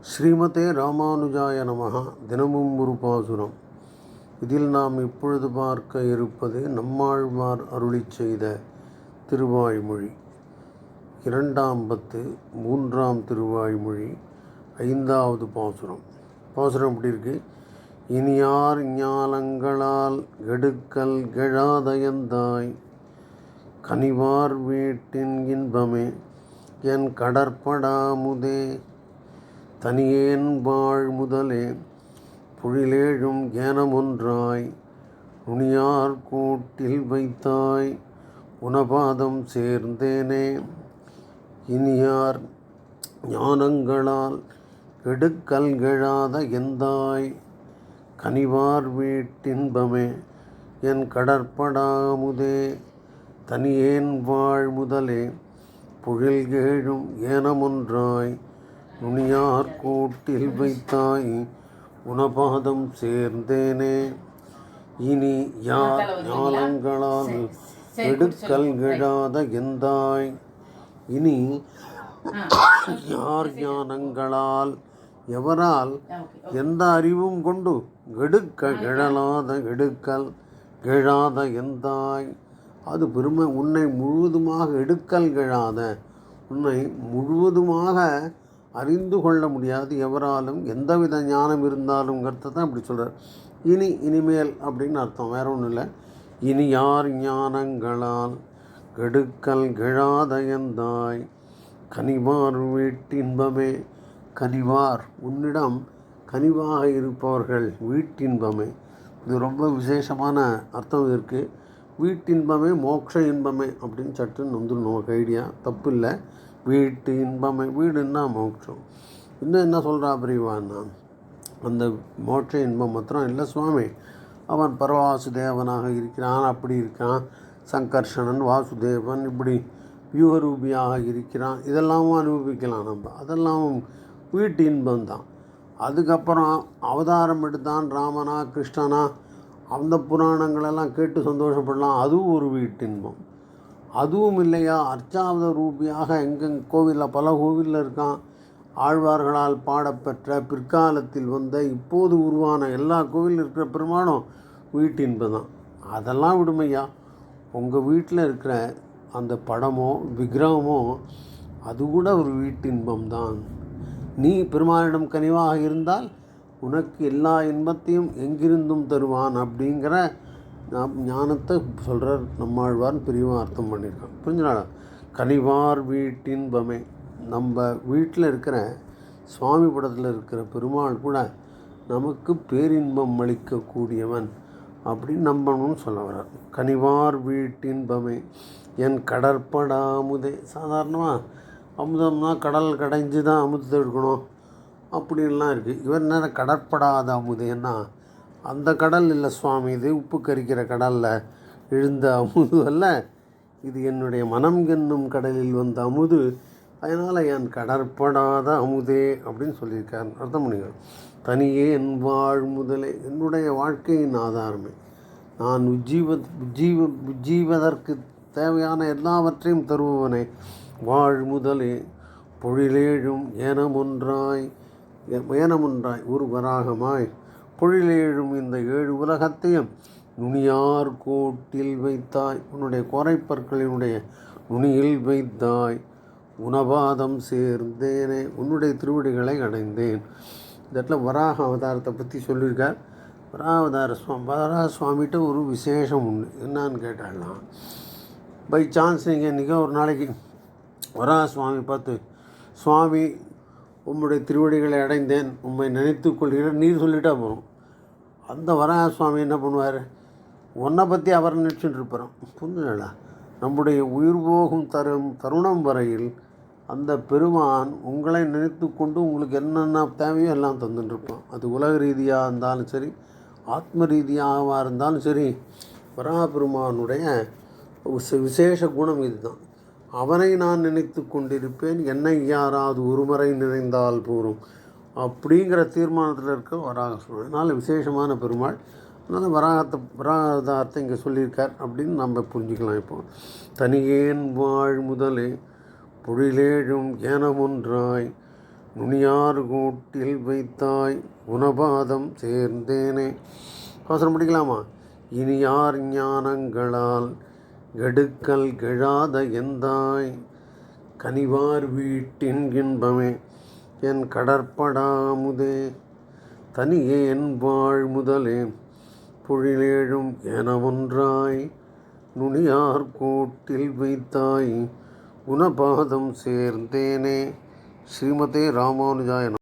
ஸ்ரீமதே ராமானுஜாய நமகா தினமும் ஒரு பாசுரம். இதில் நாம் இப்பொழுது பார்க்க இருப்பது நம்மாழ்வார் அருளிச் செய்த திருவாய்மொழி. இரண்டாம் பத்து மூன்றாம் திருவாய்மொழி ஐந்தாவது பாசுரம். பாசுரம் எப்படி இருக்கு? இனியார் ஞாலங்களால் கெடுக்கல் கெழாதயந்தாய். கனிவார் வீட்டின் இன்பமே என் கடற்படாமுதே தனியேன் வாழ் முதலே புழிலேழும் ஏனமொன்றாய் நுனியார் கூட்டில் வைத்தாய் குணபாதம் சேர்ந்தேனே. இனியார் ஞானங்களால் கெடுக்கல் கெழாத எந்தாய் கனிவார் வீட்டின்பமே என் கடற்படாமுதே தனியேன் வாழ் முதலே புழில்கேழும் ஏனமொன்றாய் நுனியார் கூட்டில் வைத்தாய் உணபாதம் சேர்ந்தேனே. இனி யார் ஞானங்களால் எடுக்கல் கெழாத எந்தாய்? இனி யார் ஞானங்களால் எவரால் எந்த அறிவும் கொண்டு கெடுக்க கிழலாத எடுக்கல் கிழாத எந்தாய்? அது பெருமை உன்னை முழுவதுமாக எடுக்கல் கிழாத உன்னை முழுவதுமாக அறிந்து கொள்ள முடியாது எவராலும் எந்தவித ஞானம் இருந்தாலுங்கிறத தான் இப்படி சொல்கிறார் இனி இனிமேல் அப்படின்னு அர்த்தம் வேற ஒன்றும் இல்லை. இனி யார் ஞானங்களால் கெடுக்கல் கிழாதயந்தாய் கனிவார் வீட்டின்பமே கனிவார் உன்னிடம் கனிவாக இருப்பவர்கள் வீட்டின்பமே இது ரொம்ப விசேஷமான அர்த்தம் இருக்குது வீட்டின்பமே மோட்ச இன்பமே அப்படின்னு சட்டுன்னு வந்துடும் நமக்கு ஐடியா தப்பு இல்லை. வீட்டு இன்பமை வீடுன்னா மோட்சம். இன்னும் என்ன சொல்கிறா பிரிவான்னா அந்த மோட்ச இன்பம் மாத்திரம் இல்லை சுவாமி. அவன் பரவாசுதேவனாக இருக்கிறான் அப்படி இருக்கான். சங்கர்ஷணன் வாசுதேவன் இப்படி வியூகரூபியாக இருக்கிறான். இதெல்லாமும் அனுபவிக்கலாம் நம்ம. அதெல்லாம் வீட்டு இன்பம் தான் அதுக்கப்புறம் அவதாரம் எடுத்தான் ராமனா கிருஷ்ணனா. அந்த புராணங்களெல்லாம் கேட்டு சந்தோஷப்படலாம். அதுவும் ஒரு வீட்டின்பம் அதுவும் இல்லையா? அர்ச்சாவத ரூபியாக எங்கெங் கோவிலில் பல கோவிலில் இருக்கான். ஆழ்வார்களால் பாடப்பெற்ற பிற்காலத்தில் வந்த இப்போது உருவான எல்லா கோவிலில் இருக்கிற பெருமானம் வீட்டின்பு தான் அதெல்லாம் விடுமையா? உங்கள் வீட்டில் இருக்கிற அந்த படமோ விக்கிரகமோ அது கூட ஒரு வீட்டின்பம் தான் நீ பெருமானிடம் கனிவாக இருந்தால் உனக்கு எல்லா இன்பத்தையும் எங்கிருந்தும் தருவான் அப்படிங்கிற ஞானத்தை சொல்கிறார் நம்மாழ்வார்னு பெரியவன் அர்த்தம் பண்ணியிருக்கான். புரிஞ்சுனாடா கனிவார் வீட்டின்பமே. நம்ம வீட்டில் இருக்கிற சுவாமி படத்தில் இருக்கிற பெருமாள் கூட நமக்கு பேரின்பம் அளிக்கக்கூடியவன் அப்படின்னு நம்பணும்னு சொல்ல வர்றார். கனிவார் வீட்டின்பமே. என் கடற்படாமுதே சாதாரணமாக அமுதம்னா கடல் கடைஞ்சு தான் அமுதத்தை எடுக்கணும். அப்படின்லாம் இருக்குது இவர் என்ன கடற்படாத அமுதேன்னா அந்த கடல் இல்லை சுவாமி இது உப்பு கரிக்கிற கடலில் எழுந்த அமுது அல்ல. இது என்னுடைய மனம் என்னும் கடலில் வந்த அமுது. அதனால் என் கடற்படாத அமுதே அப்படின்னு சொல்லியிருக்கார் அர்த்தம் தனியே என் வாழ் முதலே என்னுடைய வாழ்க்கையின் ஆதாரமே. நான் உஜ்ஜீவ உஜ்ஜீவ உஜ்ஜீவதற்கு தேவையான எல்லாவற்றையும் தருபவனே. வாழ் முதலே பொழிலேழும் ஏனமொன்றாய் ஏனமொன்றாய் ஒரு வராகமாய் பொழிலேழும் இந்த ஏழு உலகத்தையும் நுனியார் கோட்டில் வைத்தாய். உன்னுடைய குறைப்பற்களினுடைய நுனியில் வைத்தாய். உணவாதம் சேர்ந்தேனே உன்னுடைய திருவடிகளை அடைந்தேன். இந்த இடத்துல வராக அவதாரத்தை பற்றி சொல்லியிருக்கார். வராவதார அவதார சுவாமி வராக சுவாமிகிட்ட ஒரு விசேஷம் உண்டு என்னான்னு கேட்டாலாம் பை சான்ஸ் நீங்கள் இன்றைக்கி ஒரு நாளைக்கு வராக சுவாமி பார்த்து சுவாமி உம்முடைய திருவடிகளை அடைந்தேன் உம்மை நினைத்து கொள்கிறேன். நீர் சொல்லிட்டா போகிறோம் அந்த வராக சுவாமி என்ன பண்ணுவார்? உன்னை பற்றி அவர் நினச்சிட்டு இருப்பாராம். புரிஞ்சுங்களா நம்முடைய உயிர் போகும் தரும் தருணம் வரையில் அந்த பெருமான் உங்களை நினைத்து கொண்டு உங்களுக்கு என்னென்ன தேவையோ எல்லாம் தந்துட்டுருப்பான் அது உலக ரீதியாக இருந்தாலும் சரி ஆத்ம ரீதியாக இருந்தாலும் சரி வராக பெருமானுடைய விசேஷ குணம் இதுதான். அவனை நான் நினைத்து கொண்டிருப்பேன் என்னை யாராவது ஒருமுறை நினைந்தால் போரும். அப்படிங்கிற தீர்மானத்தில் இருக்க வராக சொல்லுவேன் அதனால் விசேஷமான பெருமாள். அதனால் வராகத்தை வராகதார்த்தை இங்கே சொல்லியிருக்கார் அப்படின்னு நம்ம புரிஞ்சுக்கலாம் இப்போ. தனியேன் வாழ் முதலே பொழிலேழும் ஏனமொன்றாய் நுனியார் கூட்டில் வைத்தாய் குணபாதம் சேர்ந்தேனே. அவசரம் படிக்கலாமா? இனி யார் ஞானங்களால் கெடுக்கல் கெழாத எந்தாய் கனிவார் வீட்டின் இன்பமே. என் கடற்படாமுதே தனியே என் வாழ் முதலே. பொழிலேழும் என ஒன்றாய் நுனியார் கோட்டில் வைத்தாய் உனபாதம் சேர்ந்தேனே. ஸ்ரீமதே ராமானுஜாய